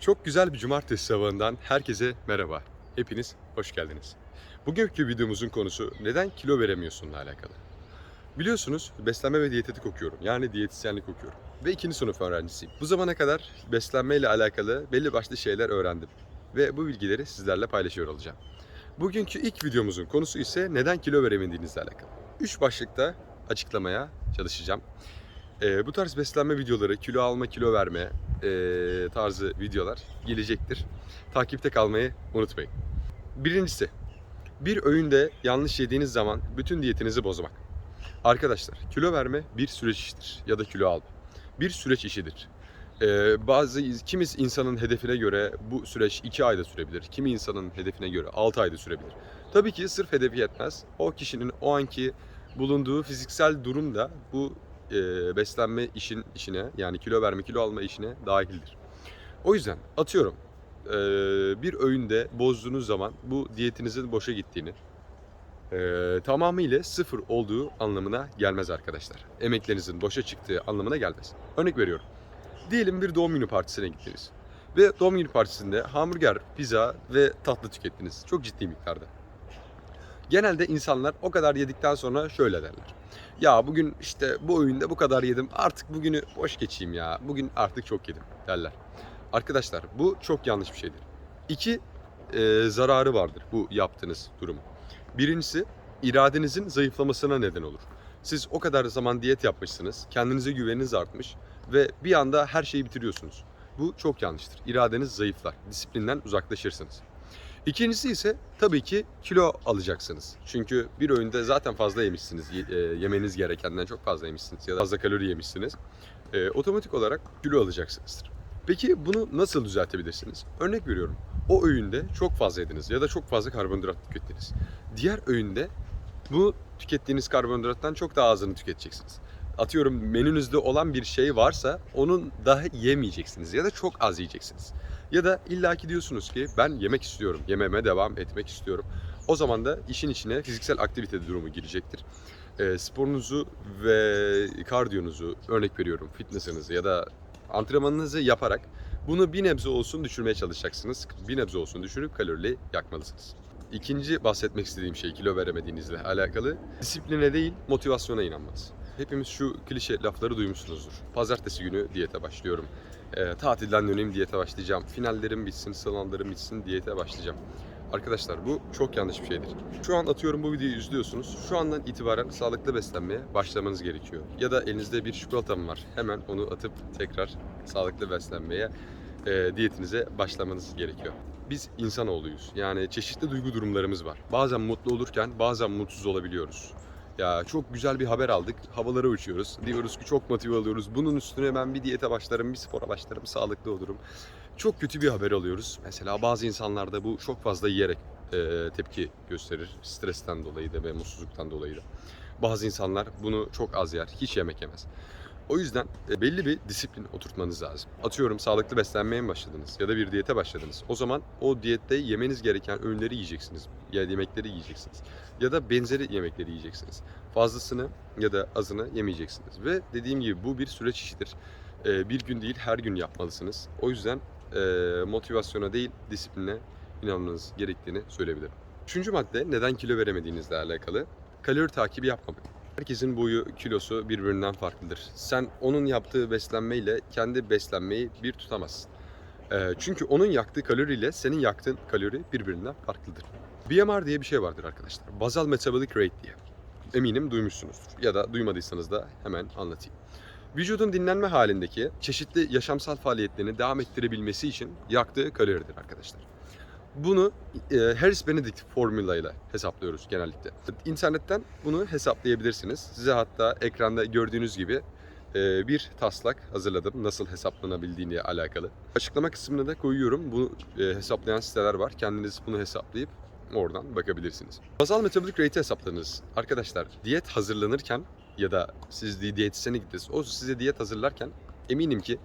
Çok güzel bir cumartesi sabahından herkese merhaba. Hepiniz hoş geldiniz. Bugünkü videomuzun konusu neden kilo veremiyorsunla alakalı. Biliyorsunuz beslenme ve diyetetik okuyorum. Yani diyetisyenlik okuyorum. Ve ikinci sınıf öğrencisiyim. Bu zamana kadar beslenme ile alakalı belli başlı şeyler öğrendim. Ve bu bilgileri sizlerle paylaşıyor olacağım. Bugünkü ilk videomuzun konusu ise neden kilo veremediğinizle alakalı. Üç başlıkta açıklamaya çalışacağım. Ee, bu tarz beslenme videoları, kilo alma, kilo verme ee, tarzı videolar gelecektir. Takipte kalmayı unutmayın. Birincisi, bir öğünde yanlış yediğiniz zaman bütün diyetinizi bozmak. Arkadaşlar, kilo verme bir süreç işidir ya da kilo alma. Bir süreç işidir. Ee, bazı kimiz insanın hedefine göre bu süreç 2 ayda sürebilir. Kimi insanın hedefine göre 6 ayda sürebilir. Tabii ki sırf hedefi yetmez. O kişinin o anki bulunduğu fiziksel durum da bu e, beslenme işin işine yani kilo verme, kilo alma işine dahildir. O yüzden atıyorum e, bir öğünde bozduğunuz zaman bu diyetinizin boşa gittiğini, e, tamamıyla sıfır olduğu anlamına gelmez arkadaşlar. Emeklerinizin boşa çıktığı anlamına gelmez. Örnek veriyorum. Diyelim bir doğum günü partisine gittiniz. Ve doğum günü partisinde hamburger, pizza ve tatlı tükettiniz. Çok ciddi miktarda. Genelde insanlar o kadar yedikten sonra şöyle derler. Ya bugün işte bu oyunda bu kadar yedim artık bugünü boş geçeyim ya. Bugün artık çok yedim derler. Arkadaşlar bu çok yanlış bir şeydir. İki e, zararı vardır bu yaptığınız durumun. Birincisi iradenizin zayıflamasına neden olur. Siz o kadar zaman diyet yapmışsınız, kendinize güveniniz artmış ve bir anda her şeyi bitiriyorsunuz. Bu çok yanlıştır. İradeniz zayıflar, disiplinden uzaklaşırsınız. İkincisi ise tabii ki kilo alacaksınız. Çünkü bir öğünde zaten fazla yemişsiniz. Ye- e, yemeniz gerekenden çok fazla yemişsiniz ya da fazla kalori yemişsiniz. E, otomatik olarak kilo alacaksınızdır. Peki bunu nasıl düzeltebilirsiniz? Örnek veriyorum. O öğünde çok fazla yediniz ya da çok fazla karbonhidrat tükettiniz. Diğer öğünde bu tükettiğiniz karbonhidrattan çok daha azını tüketeceksiniz. Atıyorum menünüzde olan bir şey varsa onun daha yemeyeceksiniz ya da çok az yiyeceksiniz. Ya da illaki diyorsunuz ki ben yemek istiyorum, yememe devam etmek istiyorum. O zaman da işin içine fiziksel aktivite durumu girecektir. E, sporunuzu ve kardiyonuzu örnek veriyorum fitness'ınızı ya da antrenmanınızı yaparak bunu bir nebze olsun düşürmeye çalışacaksınız. Bir nebze olsun düşürüp kalorili yakmalısınız. İkinci bahsetmek istediğim şey kilo veremediğinizle alakalı disipline değil motivasyona inanmanız. Hepimiz şu klişe lafları duymuşsunuzdur. Pazartesi günü diyete başlıyorum. E, tatilden döneyim diyete başlayacağım. Finallerim bitsin, sınavlarım bitsin diyete başlayacağım. Arkadaşlar bu çok yanlış bir şeydir. Şu an atıyorum bu videoyu izliyorsunuz. Şu andan itibaren sağlıklı beslenmeye başlamanız gerekiyor. Ya da elinizde bir çikolata mı var? Hemen onu atıp tekrar sağlıklı beslenmeye, e, diyetinize başlamanız gerekiyor. Biz insanoğluyuz. Yani çeşitli duygu durumlarımız var. Bazen mutlu olurken bazen mutsuz olabiliyoruz. Ya çok güzel bir haber aldık. Havalara uçuyoruz. Diyoruz ki çok motive oluyoruz. Bunun üstüne ben bir diyete başlarım, bir spora başlarım, sağlıklı olurum. Çok kötü bir haber alıyoruz. Mesela bazı insanlarda bu çok fazla yiyerek e, tepki gösterir. Stresten dolayı da ve mutsuzluktan dolayı da. Bazı insanlar bunu çok az yer, hiç yemek yemez. O yüzden e, belli bir disiplin oturtmanız lazım. Atıyorum sağlıklı beslenmeye mi başladınız ya da bir diyete başladınız. O zaman o diyette yemeniz gereken öğünleri yiyeceksiniz. Ya yemekleri yiyeceksiniz. Ya da benzeri yemekleri yiyeceksiniz. Fazlasını ya da azını yemeyeceksiniz. Ve dediğim gibi bu bir süreç işidir. E, bir gün değil her gün yapmalısınız. O yüzden e, motivasyona değil disipline inanmanız gerektiğini söyleyebilirim. Üçüncü madde neden kilo veremediğinizle alakalı. Kalori takibi yapmamak. Herkesin boyu, kilosu birbirinden farklıdır. Sen onun yaptığı beslenmeyle kendi beslenmeyi bir tutamazsın. Ee, çünkü onun yaktığı kaloriyle senin yaktığın kalori birbirinden farklıdır. BMR diye bir şey vardır arkadaşlar. Basal Metabolic Rate diye. Eminim duymuşsunuzdur. Ya da duymadıysanız da hemen anlatayım. Vücudun dinlenme halindeki çeşitli yaşamsal faaliyetlerini devam ettirebilmesi için yaktığı kaloridir arkadaşlar. Bunu e, Harris Benedict formülüyle hesaplıyoruz genellikle. İnternetten bunu hesaplayabilirsiniz. Size hatta ekranda gördüğünüz gibi e, bir taslak hazırladım nasıl hesaplanabildiğine alakalı. Açıklama kısmına da koyuyorum. Bunu e, hesaplayan siteler var. Kendiniz bunu hesaplayıp oradan bakabilirsiniz. Basal metabolic rate hesaplarınız. Arkadaşlar diyet hazırlanırken ya da siz di- diyetisyene gittiniz. O size diyet hazırlarken eminim ki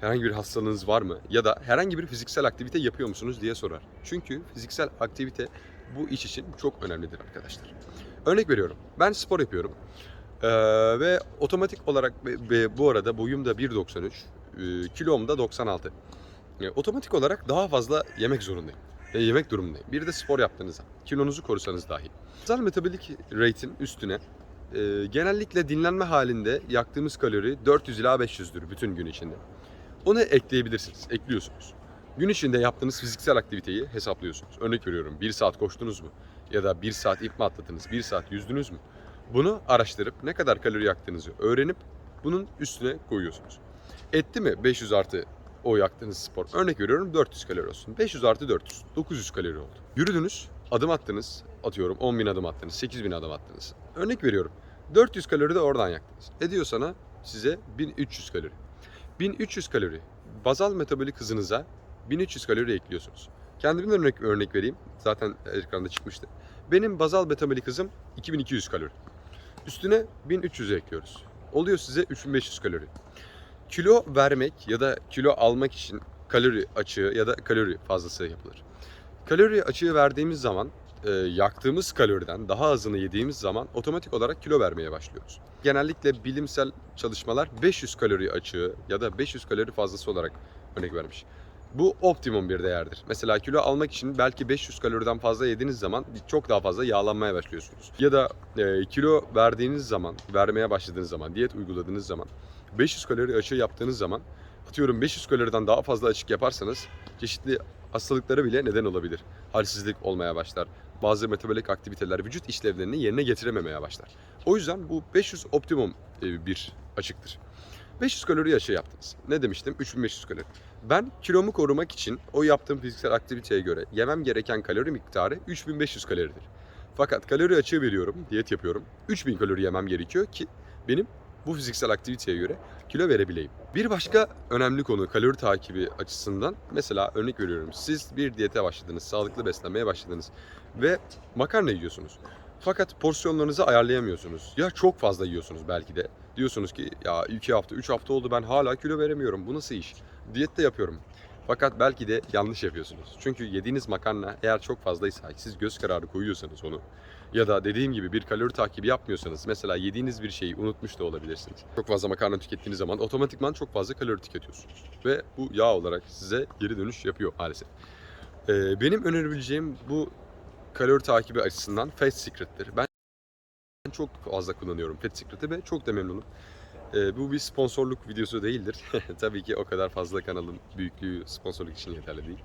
herhangi bir hastalığınız var mı ya da herhangi bir fiziksel aktivite yapıyor musunuz diye sorar. Çünkü fiziksel aktivite bu iş için çok önemlidir arkadaşlar. Örnek veriyorum. Ben spor yapıyorum. Ee, ve otomatik olarak ve, ve bu arada boyum da 1.93, e, kilom da 96. e, otomatik olarak daha fazla yemek zorundayım. Ve yemek durumundayım. Bir de spor yaptığınızda, kilonuzu korusanız dahi. Basal metabolik rate'in üstüne e, genellikle dinlenme halinde yaktığımız kalori 400 ila 500'dür bütün gün içinde. Onu ekleyebilirsiniz, ekliyorsunuz. Gün içinde yaptığınız fiziksel aktiviteyi hesaplıyorsunuz. Örnek veriyorum 1 saat koştunuz mu? Ya da 1 saat ip mi atladınız, 1 saat yüzdünüz mü? Bunu araştırıp ne kadar kalori yaktığınızı öğrenip bunun üstüne koyuyorsunuz. Etti mi 500 artı o yaktığınız spor? Örnek veriyorum 400 kalori olsun. 500 artı 400, 900 kalori oldu. Yürüdünüz, adım attınız, atıyorum 10 bin adım attınız, 8 bin adım attınız. Örnek veriyorum 400 kalori de oradan yaktınız. Ediyor sana size 1300 kalori. 1300 kalori bazal metabolik hızınıza 1300 kalori ekliyorsunuz. Kendimden örnek, örnek vereyim. Zaten ekranda çıkmıştı. Benim bazal metabolik hızım 2200 kalori. Üstüne 1300 ekliyoruz. Oluyor size 3500 kalori. Kilo vermek ya da kilo almak için kalori açığı ya da kalori fazlası yapılır. Kalori açığı verdiğimiz zaman e, yaktığımız kaloriden daha azını yediğimiz zaman otomatik olarak kilo vermeye başlıyoruz. Genellikle bilimsel çalışmalar 500 kalori açığı ya da 500 kalori fazlası olarak örnek vermiş. Bu optimum bir değerdir. Mesela kilo almak için belki 500 kaloriden fazla yediğiniz zaman çok daha fazla yağlanmaya başlıyorsunuz. Ya da e, kilo verdiğiniz zaman, vermeye başladığınız zaman, diyet uyguladığınız zaman 500 kalori açığı yaptığınız zaman atıyorum 500 kaloriden daha fazla açık yaparsanız çeşitli hastalıklara bile neden olabilir. Halsizlik olmaya başlar. Bazı metabolik aktiviteler vücut işlevlerini yerine getirememeye başlar. O yüzden bu 500 optimum e, bir açıktır. 500 kalori açığı yaptınız. Ne demiştim? 3500 kalori. Ben kilomu korumak için o yaptığım fiziksel aktiviteye göre yemem gereken kalori miktarı 3500 kaloridir. Fakat kalori açığı veriyorum, diyet yapıyorum. 3000 kalori yemem gerekiyor ki benim bu fiziksel aktiviteye göre kilo verebileyim. Bir başka önemli konu kalori takibi açısından mesela örnek veriyorum. Siz bir diyete başladınız, sağlıklı beslenmeye başladınız ve makarna yiyorsunuz. Fakat porsiyonlarınızı ayarlayamıyorsunuz. Ya çok fazla yiyorsunuz belki de. Diyorsunuz ki ya 2 hafta, 3 hafta oldu ben hala kilo veremiyorum. Bu nasıl iş? Diyette yapıyorum. Fakat belki de yanlış yapıyorsunuz. Çünkü yediğiniz makarna eğer çok fazlaysa, siz göz kararı koyuyorsanız onu ya da dediğim gibi bir kalori takibi yapmıyorsanız mesela yediğiniz bir şeyi unutmuş da olabilirsiniz. Çok fazla makarna tükettiğiniz zaman otomatikman çok fazla kalori tüketiyorsunuz. Ve bu yağ olarak size geri dönüş yapıyor maalesef. Ee, benim önerebileceğim bu kalori takibi açısından Fat Secret'tir. Ben çok fazla kullanıyorum Fat Secret'i ve çok da memnunum. Ee, bu bir sponsorluk videosu değildir. Tabii ki o kadar fazla kanalın büyüklüğü sponsorluk için yeterli değil.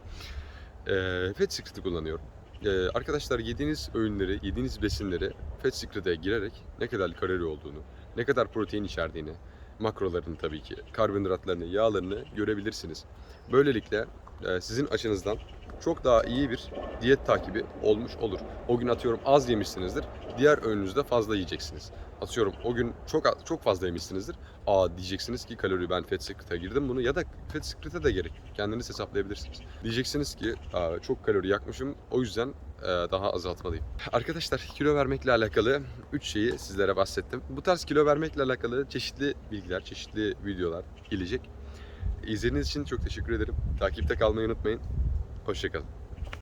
Ee, Fat Secret'i kullanıyorum. Ee, arkadaşlar yediğiniz öğünleri, yediğiniz besinleri Fat Secret'e girerek ne kadar kalori olduğunu, ne kadar protein içerdiğini, makrolarını tabii ki, karbonhidratlarını, yağlarını görebilirsiniz. Böylelikle e, sizin açınızdan çok daha iyi bir diyet takibi olmuş olur. O gün atıyorum az yemişsinizdir, diğer öğününüzde fazla yiyeceksiniz. Atıyorum o gün çok çok fazla yemişsinizdir. Aa diyeceksiniz ki kalori ben Fat Secret'a girdim bunu ya da Fat Secret'e de gerek yok. Kendiniz hesaplayabilirsiniz. Diyeceksiniz ki çok kalori yakmışım o yüzden e, daha azaltmalıyım. Arkadaşlar kilo vermekle alakalı 3 şeyi sizlere bahsettim. Bu tarz kilo vermekle alakalı çeşitli bilgiler, çeşitli videolar gelecek. İzlediğiniz için çok teşekkür ederim. Takipte kalmayı unutmayın. Hoşçakalın.